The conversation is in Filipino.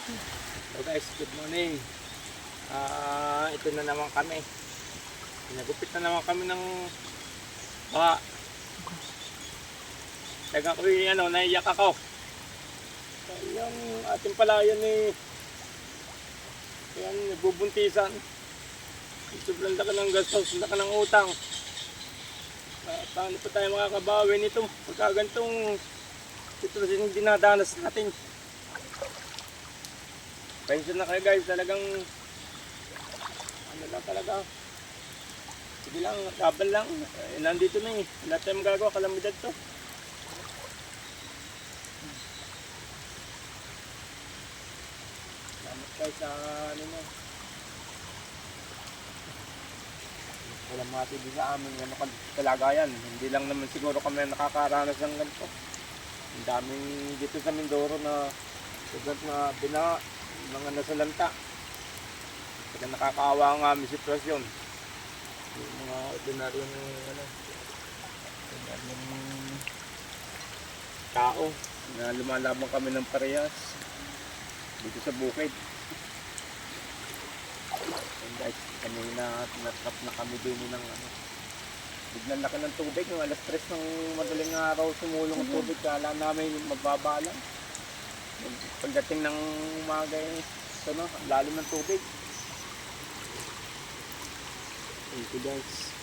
Hello guys, good morning. Ah, ito na naman kami. Pinagupit na naman kami ng baka. Taga ko ano, naiyak ako. Yung ating palayan ni yan, nagbubuntisan. Sobrang laki ng gastos, laki ng utang. Ah, paano pa tayo makakabawi nito? Pagka ganitong sitwasyon yung dinadanas natin. Pension na kayo guys, talagang ano lang talaga. Sige lang, laban lang. Eh, nandito na eh. Wala tayong magagawa, kalamidad to. Salamat guys sa ano mo. Wala mati din sa amin ano kalagayan. Hindi lang naman siguro kami nakakaranas ng ganito. Ang daming dito sa Mindoro na sugat na bina, mga nasalanta. Kaya nakakaawa ang aming sitwasyon. Yung mga ordinaryong ano, ordinaryong tao na lumalaban kami ng parehas dito sa bukid. And guys, kanina natrap na kami din ng ano, biglang laki ng tubig. Yung alas 3 ng madaling araw sumulong ang tubig. Kala namin magbaba lang. Pagdating ng umaga yung ano, lalim ng tubig. Thank you guys.